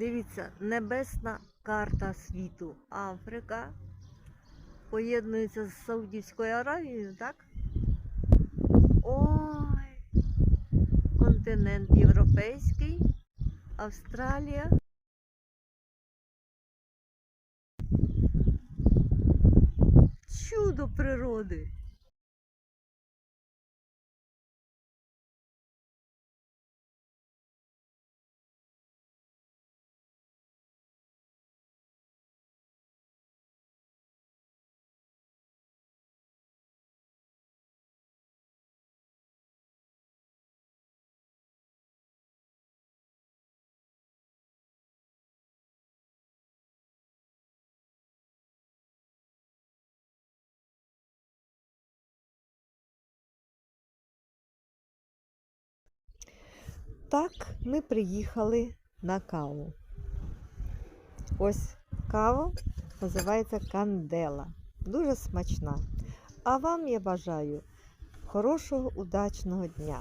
Дивіться, небесна карта світу. Африка поєднується з Саудівською Аравією, так? Ой, континент європейський, Австралія. Чудо природи. Так, ми приїхали на каву. Ось кава називається кандела. Дуже смачна. А вам я бажаю хорошого, удачного дня.